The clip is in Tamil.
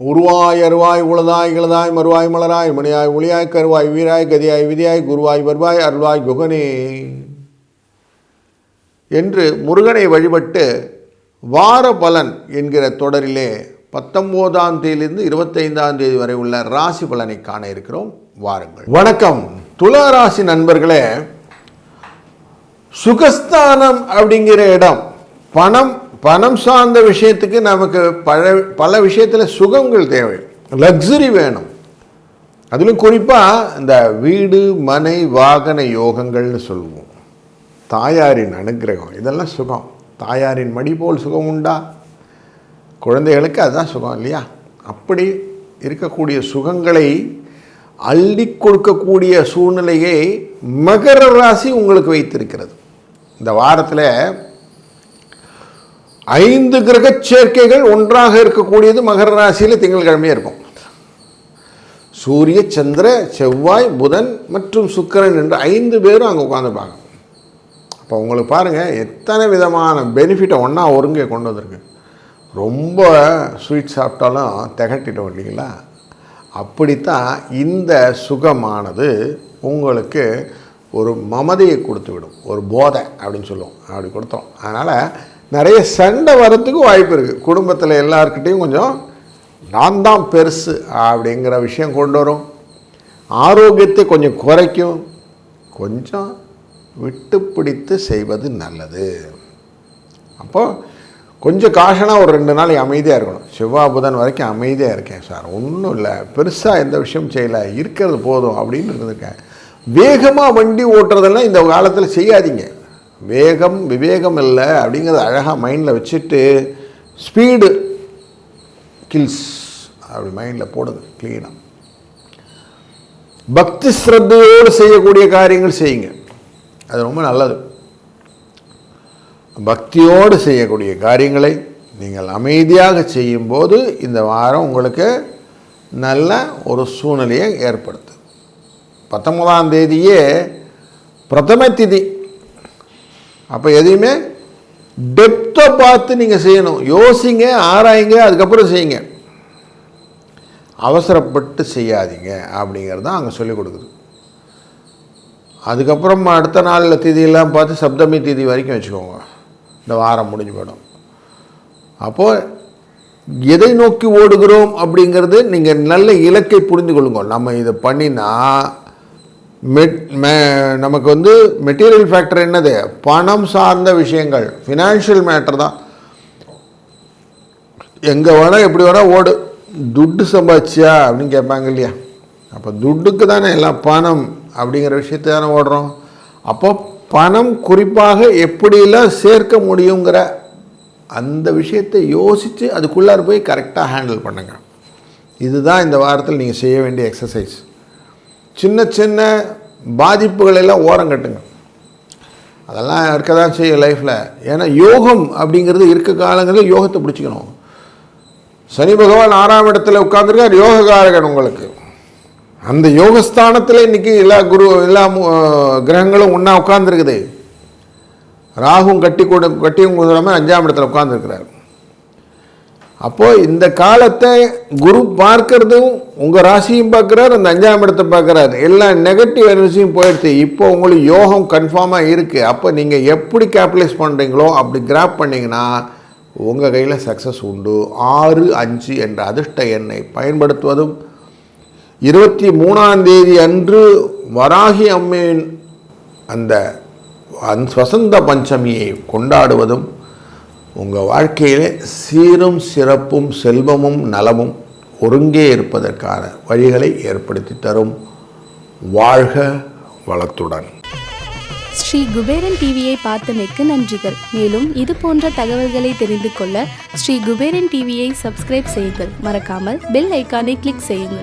உருவாய் அருவாய் உளதாய் இளதாய் மறுவாய் மலராய் மணியாய் ஒளியாய் கருவாய் வீராய் கதியாய் விதியாய் குருவாய் வருவாய் அருள்வாய் குகனே. என்று முருகனை வழிபட்டு வார பலன் என்கிற தொடரிலே பத்தொம்போதாம் தேதியிலிருந்து இருபத்தைந்தாம் தேதி வரை உள்ள ராசி பலனை காண இருக்கிறோம். வாருங்கள். வணக்கம். துலா ராசி நண்பர்களே சுகஸ்தானம் அப்படிங்கிற இடம். பணம் பணம் சார்ந்த விஷயத்துக்கு நமக்கு பல பல விஷயத்தில் சுகங்கள் தேவை. லக்ஸரி வேணும். அதிலும் குறிப்பாக இந்த வீடு மனை வாகன யோகங்கள்னு சொல்லுவோம். தாயாரின் அனுக்கிரகம் இதெல்லாம் சுகம். தாயாரின் மடி போல் சுகம் உண்டா? குழந்தைகளுக்கு அதுதான் சுகம் இல்லையா? அப்படி இருக்கக்கூடிய சுகங்களை அள்ளி கொடுக்கக்கூடிய சூழ்நிலையை மகர ராசி உங்களுக்கு வைத்திருக்கிறது. இந்த வாரத்தில் ஐந்து கிரக சேர்க்கைகள் ஒன்றாக இருக்கக்கூடியது மகர ராசியில் திங்கட்கிழமையாக இருக்கும். சூரிய சந்திர செவ்வாய் புதன் மற்றும் சுக்கரன் என்று ஐந்து பேரும் அங்கே உட்காந்துருப்பாங்க அப்போ உங்களுக்கு பாருங்கள் எத்தனை விதமான பெனிஃபிட்டை ஒன்றா ஒருங்கே கொண்டு வந்திருக்கு. ரொம்ப ஸ்வீட் சாப்பிட்டாலும் திகட்டிட்டோம் இல்லைங்களா? அப்படித்தான் இந்த சுகமானது உங்களுக்கு ஒரு மமதையை கொடுத்து விடும் ஒரு போதை அப்படின்னு சொல்லுவோம். அப்படி கொடுத்தோம். அதனால் நிறைய சண்டை வர்றதுக்கும் வாய்ப்பு இருக்குது குடும்பத்தில் எல்லாருக்கிட்டேயும் கொஞ்சம் நான் தான் பெருசு அப்படிங்கிற விஷயம் கொண்டு வரும். ஆரோக்கியத்தை கொஞ்சம் குறைக்கும். கொஞ்சம் விட்டு பிடித்து செய்வது நல்லது. அப்போது கொஞ்சம் காஷனாக ஒரு ரெண்டு நாள் அமைதியாக இருக்கணும். செவ்வாய் புதன் வரைக்கும் அமைதியாக இருக்கேன் சார். ஒன்றும் இல்லை. பெருசாக எந்த விஷயம் செய்யலை. இருக்கிறது போதும் அப்படின்னு இருந்திருக்கேன். வேகமாக வண்டி ஓட்டுறதெல்லாம் இந்த காலத்தில் செய்யாதீங்க. வேகம் விவேகம் இல்லை அப்படிங்கிறத அழகாக மைண்டில் வச்சுட்டு ஸ்பீடு கில்ஸ் அப்படி மைண்டில் போடுங்க க்ளீனாக பக்தி ஸ்ரத்தையோடு செய்யக்கூடிய காரியங்கள் செய்யுங்க. அது ரொம்ப நல்லது. பக்தியோடு செய்யக்கூடிய காரியங்களை நீங்கள் அமைதியாக செய்யும்போது இந்த வாரம் உங்களுக்கு நல்ல ஒரு சூழ்நிலையை ஏற்படுத்து பத்தொன்பதாம் தேதியே பிரதம திதி. அப்போ எதையுமே டெப்த்தை பார்த்து நீங்கள் செய்யணும். யோசிங்க ஆராயுங்க அதுக்கப்புறம் செய்யுங்க. அவசரப்பட்டு செய்யாதீங்க அப்படிங்கிறது தான் அங்கே சொல்லிக் கொடுக்குது. அதுக்கப்புறம் அடுத்த நாளில் திதியெல்லாம் பார்த்து சப்தமி திதி வரைக்கும் வச்சுக்கோங்க. இந்த வாரம் முடிஞ்சு போயிடும். அப்போது எதை நோக்கி ஓடுகிறோம் அப்படிங்கிறது நீங்கள் நல்ல இலக்கை புரிந்து கொள்ளுங்க. நம்ம இதை பண்ணினா மெட் மே நமக்கு வந்து மெட்டீரியல் ஃபேக்டர் என்னது? பணம் சார்ந்த விஷயங்கள். ஃபினான்ஷியல் மேட்டர் தான். எங்கே வேணால் எப்படி வேணால் ஓடு. துட்டு சம்பாதிச்சியா? அப்படின்னு கேட்பாங்க இல்லையா? அப்போ துட்டுக்கு தானே எல்லாம் பணம் அப்படிங்கிற விஷயத்தை தானே ஓடுறோம். அப்போ பணம் குறிப்பாக எப்படிலாம் சேர்க்க முடியுங்கிற அந்த விஷயத்தை யோசித்து அதுக்குள்ளார போய் கரெக்டாக ஹேண்டில் பண்ணுங்க. இதுதான் இந்த வாரத்தில் நீங்கள் செய்ய வேண்டிய எக்ஸசைஸ் சின்ன சின்ன பாதிப்புகள் எல்லாம் ஓரம் கட்டுங்க. அதெல்லாம் இருக்க தான் செய்யும் லைஃப்பில் ஏன்னா யோகம் அப்படிங்கிறது இருக்க காலங்களில் யோகத்தை பிடிச்சிக்கணும். சனி பகவான் ஆறாம் இடத்துல உட்காந்துருக்கார் யோககாரகன் உங்களுக்கு. அந்த யோகஸ்தானத்தில் இன்றைக்கி எல்லா குரு எல்லா கிரகங்களும் ஒன்றா உட்காந்துருக்குது ராகும் கட்டி கூட கட்டியும் குதிராமல் அஞ்சாம் இடத்துல உட்காந்துருக்கிறார் அப்போது இந்த காலத்தை குரு பார்க்கறதும் உங்கள் ராசியும் பார்க்குறாரு அந்த அஞ்சாம் இடத்தை பார்க்குறாரு. எல்லா நெகட்டிவ் எனர்ஜியும் போயிடுச்சு. இப்போ உங்களுக்கு யோகம் கன்ஃபார்மாக இருக்குது அப்போ நீங்கள் எப்படி கேபிடலைஸ் பண்ணுறீங்களோ அப்படி கிராப் பண்ணிங்கன்னா உங்கள் கையில் சக்ஸஸ் உண்டு. ஆறு அஞ்சு என்ற அதிர்ஷ்ட எண்ணை பயன்படுத்துவதும் இருபத்தி மூணாம் தேதி அன்று வராகி அம்மையின் அந்த அந் வசந்த பஞ்சமியை கொண்டாடுவதும் உங்கள் வாழ்க்கையிலே சீரும் சிறப்பும் செல்வமும் நலமும் ஒருங்கே இருப்பதற்கான வழிகளை ஏற்படுத்தி தரும். வாழ்க வளத்துடன். ஸ்ரீ குபேரன் டிவியை பார்த்தமைக்கு நன்றிகள். மேலும் இது போன்ற தகவல்களை தெரிந்து கொள்ள ஸ்ரீ குபேரன் டிவியை சப்ஸ்கிரைப் செய்யுங்கள். மறக்காமல் பெல் ஐக்கானை கிளிக் செய்யுங்கள்.